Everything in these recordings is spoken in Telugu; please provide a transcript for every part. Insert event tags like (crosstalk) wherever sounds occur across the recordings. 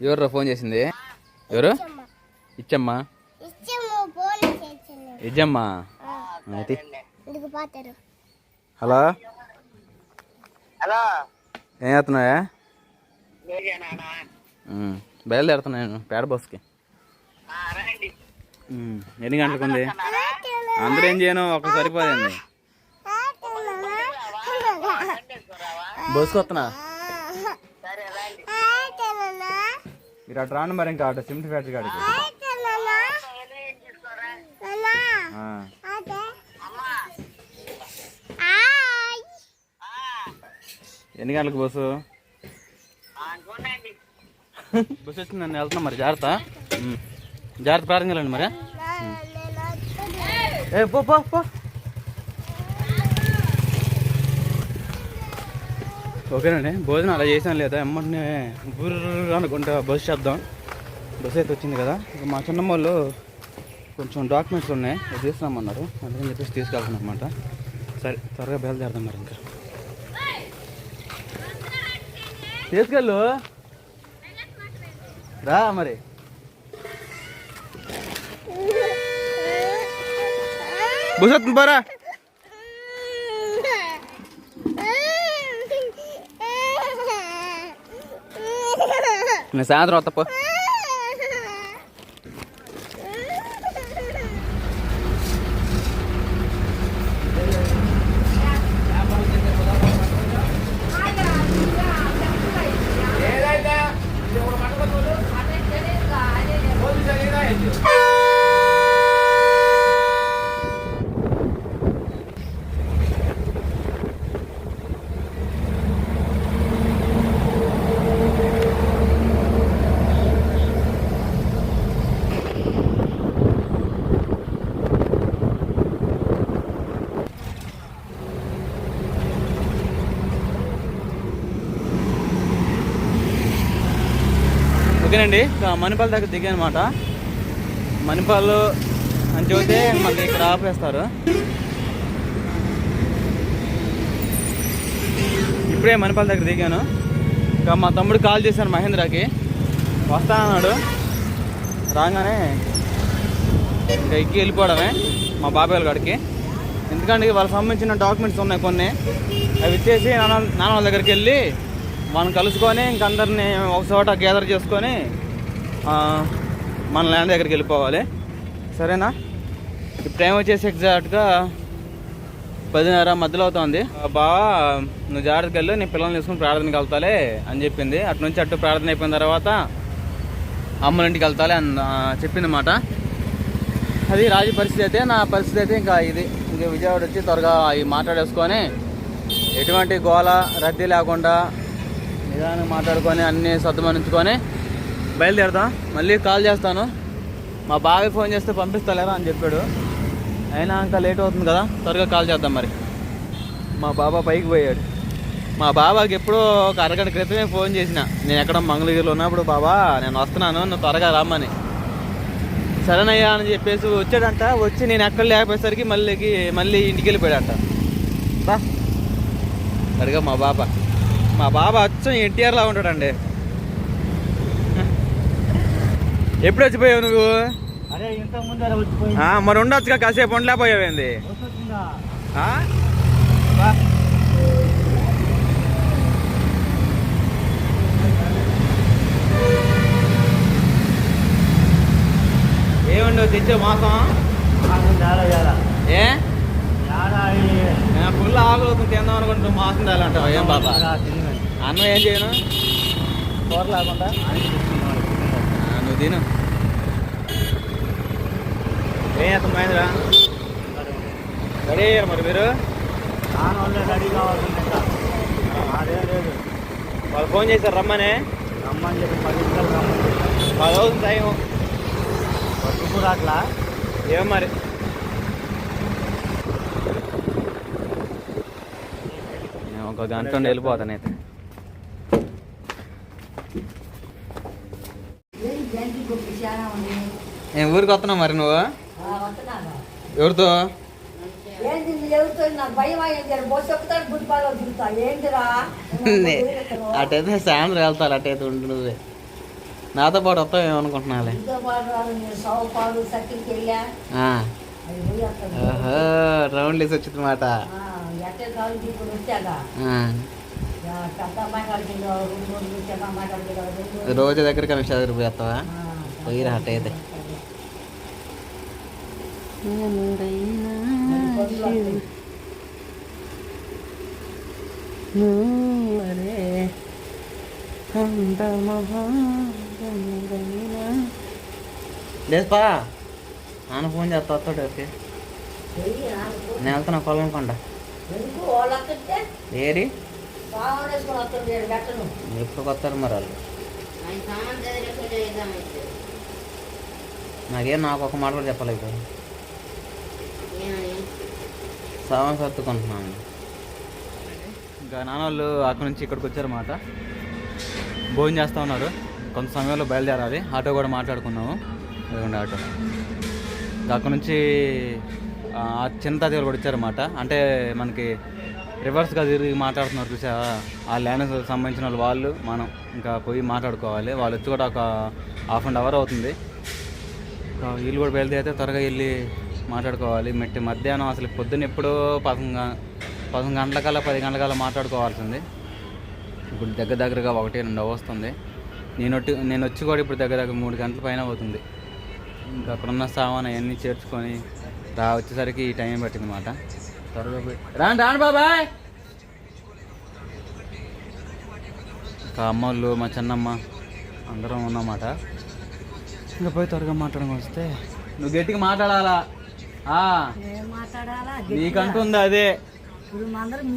ఎవరు ఫోన్ చేసింది? ఎవరు? ఇచ్చమ్మా. ఇచ్చాము ఫోన్ చేసింది. ఇచ్చమ్మా హలో? హలో? ఏం ఉమ్, బయలుదేరుతున్నా నేను పేడ బస్కి ఎన్ని గంటలకు ఉంది? అందరూ ఏం చేయను ఒక సరిపోదండి బస్కి వస్తున్నా సరే రండి మీరు అటు రాండి మరి ఇంకా అటు సిమెంట్ ఫ్యాక్టరీ కాడికి ఎన్ని గంటలకు బస్సు? బస్సు వచ్చింది నన్ను వెళ్తున్నా మరి జాగ్రత్త. జాగ్రత్త ప్రారంభించాలండి మరి. ఏ పో పో. ఓకేనండి భోజనం అలా చేసాను లేదా? ఎమ్మంటే బుర్ర అనుకుంటా బస్సు చేద్దాం. బస్సు అయితే వచ్చింది కదా. ఇక మా చిన్నమ్మ వాళ్ళు కొంచెం డాక్యుమెంట్స్ ఉన్నాయి అది తీసుకురామన్నారు అందుకని చెప్పేసి తీసుకెళ్తున్నాం అనమాట సరే త్వరగా బయలుదేరదాం మరి ఇంకా. తీసుకెళ్ళు. రా మరి. బుసత్ వస్తుంది పోరా నేను సాయంత్రం వస్తా ఓకేనండి. మణిపాల్ దగ్గర దిగానమాట. మణిపాల్ అని చెబితే మనకి ఇక్కడ ఆపేస్తారు. ఇప్పుడే మణిపాల్ దగ్గర దిగాను. ఇక మా తమ్ముడు కాల్ చేశాను మహేంద్రకి. వస్తా అన్నాడు రాగానే ఇంకా ఎక్కి వెళ్ళిపోవడమే మా బాబాయ్ వాళ్ళ కాడికి ఎందుకంటే వాళ్ళకి సంబంధించిన డాక్యుమెంట్స్ ఉన్నాయి కొన్ని. అవి ఇచ్చేసి నాన్న నాన్న వాళ్ళ దగ్గరికి వెళ్ళి మనం కలుసుకొని ఇంకందరినీ ఒక చోట గ్యాదర్ చేసుకొని మన ల్యాండ్ దగ్గరికి వెళ్ళిపోవాలి. సరేనా? ఇప్పుడు టైం వచ్చేసి ఎగ్జాక్ట్గా పదిన్నర మధ్యలో అవుతుంది. బావా నువ్వు జాగ్రత్తకి వెళ్ళి నీ పిల్లల్ని తీసుకుని ప్రార్థనకి వెళ్తాలే అని చెప్పింది. అటు నుంచి అటు ప్రార్థన అయిపోయిన తర్వాత అమ్మలింటికి వెళ్తాలే అని చెప్పింది చెప్పిందన్నమాట అది రాజు పరిస్థితి అయితే నా పరిస్థితి అయితే ఇంకా ఇది. ఇంకా విజయవాడ వచ్చి త్వరగా అవి మాట్లాడేసుకొని ఎటువంటి గోల రద్దీ లేకుండా నిదానంగా మాట్లాడుకొని అన్నీ సర్దుమనించుకొని బయలుదేరుతాం మళ్ళీ కాల్ చేస్తాను. మా బాబాయ్ ఫోన్ చేస్తే పంపిస్తలేరా అని చెప్పాడు. అయినా ఇంకా లేట్ అవుతుంది కదా త్వరగా కాల్ చేద్దాం మరి. మా బాబా పైకి పోయాడు. మా బాబాకి ఎప్పుడో ఒక అరగంట క్రితమే ఫోన్ చేసిన. నేను ఎక్కడ మంగళగిరిలో ఉన్నప్పుడు బాబా నేను వస్తున్నాను నువ్వు త్వరగా రమ్మని. సరేనయ్యా అని చెప్పేసి వచ్చాడంట. వచ్చి నేను ఎక్కడ లేకపోయేసరికి మళ్ళీ మళ్ళీ ఇంటికి వెళ్ళిపోయాడంట. బా. అడిగా మా బాబా. మా బాబా అచ్చం ఎన్టీఆర్లా ఉంటాడండి. ఎప్పుడు వచ్చిపోయావు నువ్వు? మరి ఉండొచ్చుగా కాసేపు ఉండలేకపోయావేంది? వస్తుందా ఆ? బా. ఏమండి తెచ్చే మాసం? ఏ? ఫుల్ ఆకులు తిందాం అనుకుంటూ మాసం తేలంటావు ఏం బాబా? అన్నం ఏం చేయను? కూర లేకుండా. నువ్వు తిను. ఏం చేస్తాం మహేంద్ర? రెడీ అయ్యారు మరి మీరు? రెడీ కావాలి అదే లేదు. వాళ్ళు ఫోన్ చేశారు రమ్మని. రమ్మని చెప్పి పది నిమిషాలు రమ్మని పది అవుతుంది టైం. వర్క్ అట్లా. ఏం మరి? నేను ఒక గంట వెళ్ళిపోతాను అయితే నేను ఊరికి వస్తున్నావు మరి నువ్వు? ఎవరితో? అటైతే సాయంత్రం వెళ్తారు అటైతే ఉండు నువ్వే. నాతో పాటు వస్తావు ఓహో రౌండ్ వేసి వచ్చింది మాట. రోజు దగ్గర కమిషన్ దగ్గర పోతావా ఆ, పోయి రా అట్ట అయితే. లేదుపా నాన్న ఫోన్ చేస్తా వస్తాడు ఓకే. నేను వెళ్తున్నా వాళ్ళు వస్తుంటే ఏరి? ఎప్పుడు కొత్తారు మరి వాళ్ళు? నాకేం నాకు ఒక మాట కూడా చెప్పలేదు సామాన్ సర్దుకుంటున్నాను. ఇంకా నాన్న వాళ్ళు అక్కడ నుంచి ఇక్కడికి వచ్చారన్నమాట. భోజనం చేస్తూ ఉన్నారు. కొంత సమయంలో బయలుదేరాలి. ఆటో కూడా మాట్లాడుకున్నాము. ఆటో. ఇంకా అక్కడ నుంచి చిన్న తాతయ్యలు కూడా వచ్చారన్నమాట. అంటే మనకి రివర్స్గా తిరిగి మాట్లాడుతున్నారు చూసా ఆ ల్యాండ్ సంబంధించిన వాళ్ళు వాళ్ళు మనం ఇంకా పోయి మాట్లాడుకోవాలి. వాళ్ళు వచ్చి కూడా ఒక హాఫ్ అండ్ అవర్ అవుతుంది. ఇంకా వీళ్ళు కూడా బయలుదేరితే త్వరగా వెళ్ళి మాట్లాడుకోవాలి. మెట్టి మధ్యాహ్నం అసలు పొద్దున్న ఎప్పుడో పదకొండు గం- పదకొండు గంటలకల్లా పది గంటలకల్లా మాట్లాడుకోవాల్సింది. ఇప్పుడు దగ్గర దగ్గరగా ఒకటి రెండు వస్తుంది. నేను వచ్చి నేను వచ్చి కూడా ఇప్పుడు దగ్గర దగ్గర మూడు గంటల పైన అవుతుంది. ఇంకా అక్కడున్న సామాన్ అవన్నీ చేర్చుకొని రా వచ్చేసరికి ఈ టైం పట్టింది అన్నమాట రాండి రాండి బాబాయ్ ఇంకా అమ్మోళ్ళు మా చిన్నమ్మ అందరం ఉన్నమాట ఇంకా పోయి త్వరగా మాట్లాడడం వస్తే నువ్వు గట్టిగా మాట్లాడాలా ఆ, నేను మాట్లాడాలా నీకంటూ ఉంది అదే మీరు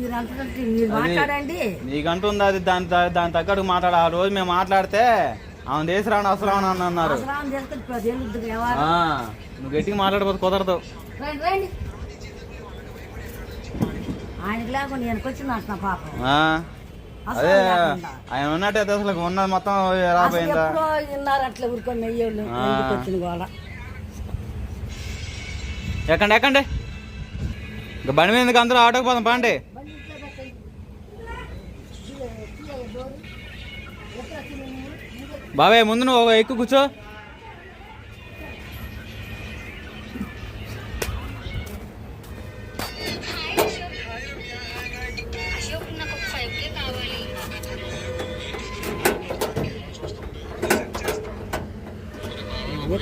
అది- మాట్లాడండి నీకంటూ ఉంది అది దాని దాని తగ్గట్టు మాట్లాడ ఆ రోజు మేము మాట్లాడితే ఆమె దేశరాని అవసరం అని అన్నారు నువ్వు గట్టిగా మాట్లాడకపోతే కుదరదు రండి రండి ఆయనకి లేకుండా పాపం. అదే. ఆయన ఉన్నట్టయితే అసలు ఉన్నది మొత్తం రాబోయిందా? ఎప్పుడో విన్నారు అట్లా ఊరుకొని మెయ్యోళ్ళు ఆ. ఎందుకు వచ్చిన గోళ ఎక్కండి ఎక్కండి. ఇంకా బండి మీద అందరూ ఆటోకి పోదాం పండి. బాబాయ్ ముందు నువ్వు ఒక ఎక్కువ కూర్చో.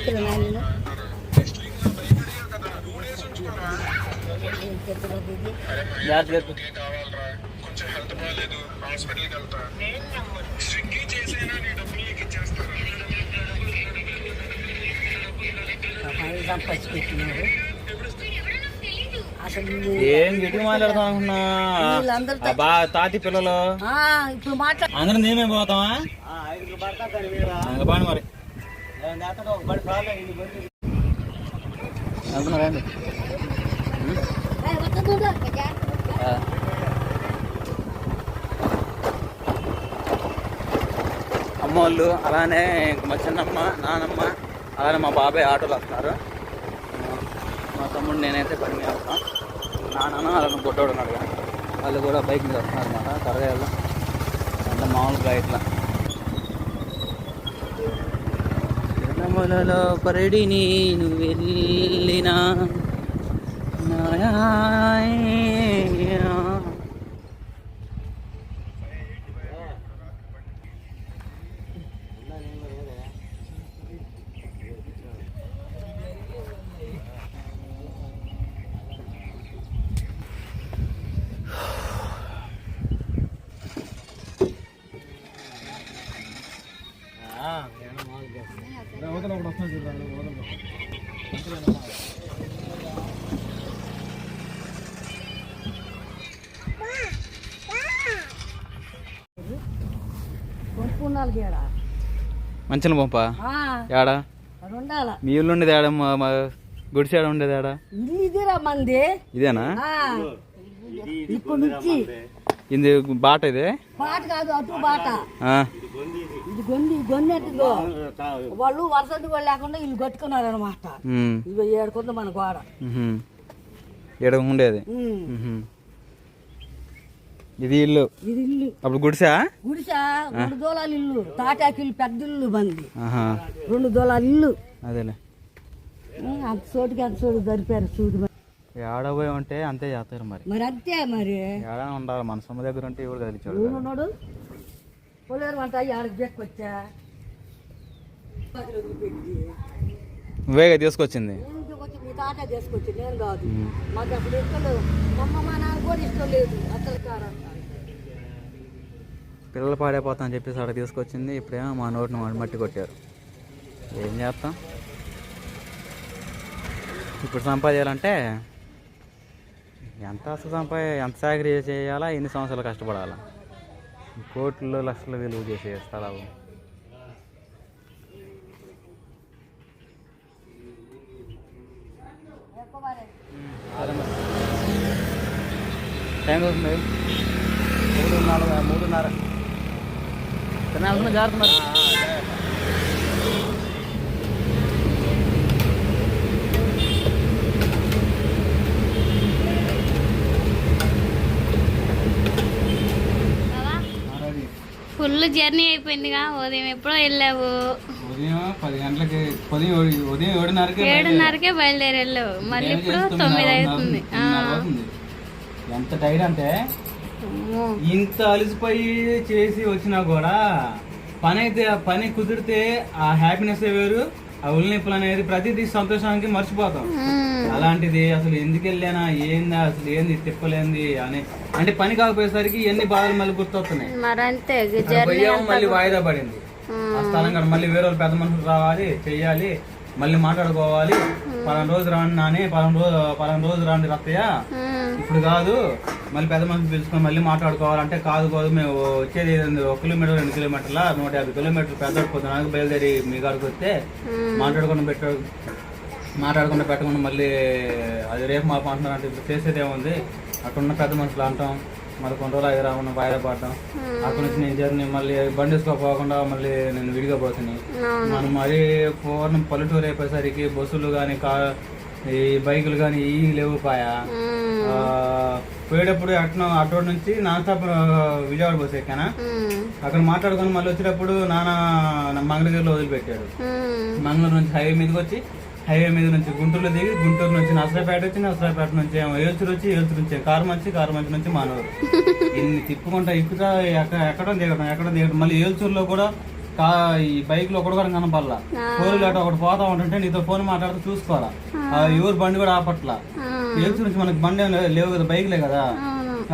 ఎక్కడ నాయన ఏం గట్టిగా మాట్లాడతాం అనుకున్నా బా తాతి పిల్లలు. ఆ, ఇప్పుడు మాట్లాడు అందరం నేమే పోతామా? మరి. అమ్మోళ్ళు అలానే మా చిన్నమ్మ నానమ్మ అలానే మా బాబాయ్ ఆటోలు వస్తున్నారు. మా తమ్ముడు నేనైతే పని మీద వస్తాను నాన్న అలానే బొడ్డోడు ఉన్నాడు వాళ్ళు కూడా బైక్ మీద వస్తున్నారు అన్నమాట త్వరగా వెళ్దాం అంటే మామూలుగా ఇట్లా జనములలో పరిడిని నువ్వు వెళ్ళినా కొనుక్కున్నాళ్ళు గీడ మంచిగా పంపా? ఏడా మీ ఉండేది ఏడా గుడిసి ఏడా ఉండేది ఏడా ఇదిరా మంది. ఇదేనా? ఇప్పుడు నుంచి. ఇది బాట ఇది? బాట కాదు అటు బాట. ఇది గొంది గొన్నెట్టుగో వాళ్ళు వరుసటి వాళ్ళు లేకుండా ఇల్లు కట్టుకున్నారు అనమాట ఇవి ఏడుకుంది మన గోడ. ఈడ ఉండేది. ఇది ఇల్లు. ఇది ఇల్లు. అప్పుడు గుడిసా? గుడిసా రెండు దూలాల ఇల్లు. తాటాకి ఇల్లు పెద్ద ఇల్లు బంది. రెండు దూలాల ఇల్లు. అదేలే. అంత చోటుకి అంత చోటు జరిపారు చూడు. ఏడబోయి ఉంటే అంతే చేస్తారు మరి. మరి అంతే మరి. ఏడా ఉండాలి? మన సొమ్ము దగ్గర ఉంటే ఎవరు కదిలిచాడు ఊరున్నాడు పొలేరు వంట ఆడకి బెక్కొచ్చా నువ్వేగా తీసుకొచ్చింది? మీ తాట తీసుకొచ్చి? నేను కాదు. మాకు అప్పుడు ఇష్టం లేదు. అమ్మ మా నాన్న కూడా ఇష్టం లేదు. అసలు కారం. పిల్లలు పాడైపోతా అని చెప్పేసి అక్కడ తీసుకొచ్చింది. ఇప్పుడేమో మా నోటిని వాడి మట్టి కొట్టారు. ఏం చేస్తాం? ఇప్పుడు సంపాదించాలంటే ఎంత అసలు సంపా ఎంత సాగరీ చేయాలా? ఎన్ని సంవత్సరాలు కష్టపడాలా? కోట్లు లక్షలు విలువ చేసే స్థలాలు టైం అవుతుంది. మూడు నాలుగు జాగ్రత్త మరి. ఫుల్ జర్నీ అయిపోయిందిగా ఉదయం ఎప్పుడో వెళ్ళావు? ఉదయం పది గంటలకి ఉదయం ఉదయం ఏడున్నరకి ఏడున్నరకే బయలుదేరి వెళ్ళావు మళ్ళీ ఇప్పుడు తొమ్మిది అవుతుంది. ఎంత టైర్ అంటే. ఇంత అలసిపోయి చేసి వచ్చినా కూడా పని అయితే పని కుదిరితే ఆ హ్యాపీనెస్ వేరు ఆ ఉల్లినొప్పులు అనేది ప్రతిదీ సంతోషానికి మర్చిపోతాం. అలాంటిది అసలు ఎందుకు వెళ్ళానా ఏందా అసలు ఏంది తిప్పలేంది అని అంటే పని కాకపోయేసరికి ఎన్ని బాధలు మళ్ళీ గుర్తొస్తున్నాయి. మళ్ళీ వాయిదా పడింది. ఆ స్థలం కాడ మళ్ళీ వేరే వాళ్ళు పెద్ద మనుషులు రావాలి చెయ్యాలి మళ్ళీ మాట్లాడుకోవాలి పలానా రోజు రాండి నాని పలానా రోజు పలానా రోజు రాండి రత్తయ్య. ఇప్పుడు కాదు మళ్ళీ పెద్ద మనుషులు పిలుచుకొని మళ్ళీ మాట్లాడుకోవాలంటే కాదు కాదు మేము వచ్చేది ఒక కిలోమీటర్ రెండు కిలోమీటర్ల నూట యాభై కిలోమీటర్లు పెద్ద పొద్దున బయలుదేరి మీ కాడికి వస్తే మాట్లాడుకుని పెట్ట మాట్లాడకుండా పెట్టకుండా మళ్ళీ అది రేపు మాపు అంటున్నారు అంటే ఇప్పుడు చేసేది ఏముంది అక్కడున్న పెద్ద మనుషులు అంటాం. మరి కొన్ని రోజులు అవి రాకుండా వాయిదా పడటం అక్కడ నుంచి నేను జర్నీ మళ్ళీ బండి వేసుకోపోకుండా మళ్ళీ నేను విడిగా పోతున్నాయి మనం మరీ పూర్ణం పల్లెటూరు అయిపోయేసరికి బస్సులు కానీ కా ఈ బైకులు కానీ ఈ లేవు పాయా. పోయేటప్పుడు అట్న అటు నుంచి నాన్ స్టాప్ విజయవాడ బస్ ఎక్కానా. అక్కడ మాట్లాడుకొని మళ్ళీ వచ్చేటప్పుడు నాన్న మంగళగిరిలో వదిలిపెట్టాడు. మంగళూరు నుంచి హైవే మీదకి వచ్చి హైవే మీద నుంచి గుంటూరులో దిగి గుంటూరు నుంచి నసరాపేట వచ్చి నసరాపేట నుంచి ఏల్చూరు వచ్చి ఏల్చూరు నుంచి కారు మంచి కారు మంచి నుంచి మానూరు ఇన్ని తిప్పుకుంటా ఎక్కుతా ఎక్క- ఎక్కడం దిగడం ఎక్కడం దిగడం. మళ్ళీ ఏల్చూరులో కూడా కా ఈ బైక్లో ఒకటి కూడా కనపడలా. ఫోర్ వీలర్ ఒకటి పోతా ఉంటుంటే నీతో ఫోన్ మాట్లాడుతూ చూసుకోవాలా. ఎవరు బండి కూడా ఆపట్లా. ఏల్చూరు నుంచి మనకి బండి లేవు కదా బైక్లే కదా.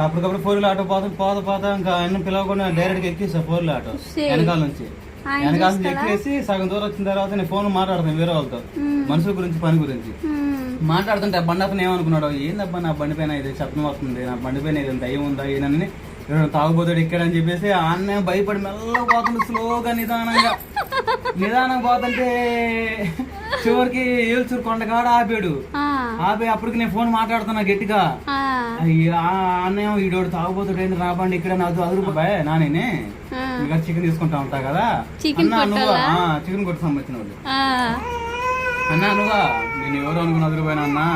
అప్పటికప్పుడు ఫోర్ వీలర్ ఆటో పోతా పోతా పోతా ఇంకా ఆయన పిలవకుండా డైరెక్ట్గా ఎక్కేసా ఫోర్ వీలర్ ఆటో వెనకాల నుంచి. వెనకాల ఎక్కేసి సగం దూరం వచ్చిన తర్వాత నేను ఫోన్ మాట్లాడుతాను వేరే వాళ్ళతో. మనుషుల గురించి పని గురించి. మాట్లాడుతుంటే ఆ బండి అతను ఏమనుకున్నాడు? ఏందబ్బా నా బండి పైన ఇది శబ్దం వస్తుంది. నా బండి పైన ఇది దయ్యం ఉందా? ఏనని తాగుబోతాడు ఎక్కడని చెప్పేసి ఆ అన్న భయపడి మెల్లగా పోతుంది స్లోగా నిదానంగా. (laughs) నిదానంగా పోతుంటే చివరికి ఏల్చూరు కొండకాడ ఆపాడు. ఆపి అప్పటికి నేను ఫోన్ మాట్లాడుతున్నా గట్టిగా. అన్నయ్య ఈడోడు తాగుబోతాడు ఏంది నా బండి ఇక్కడ నాది అదురు బాయ్ నానేనే. ఆ. ఇంకా చికెన్ తీసుకుంటా ఉంటా కదా. చికెన్ అన్నా నువ్వు? చికెన్ కొట్టు సంబంధించిన వాళ్ళు. అన్నా నువ్వా? నేను ఎవరు అనుకున్న అదురుపోయినా అన్నా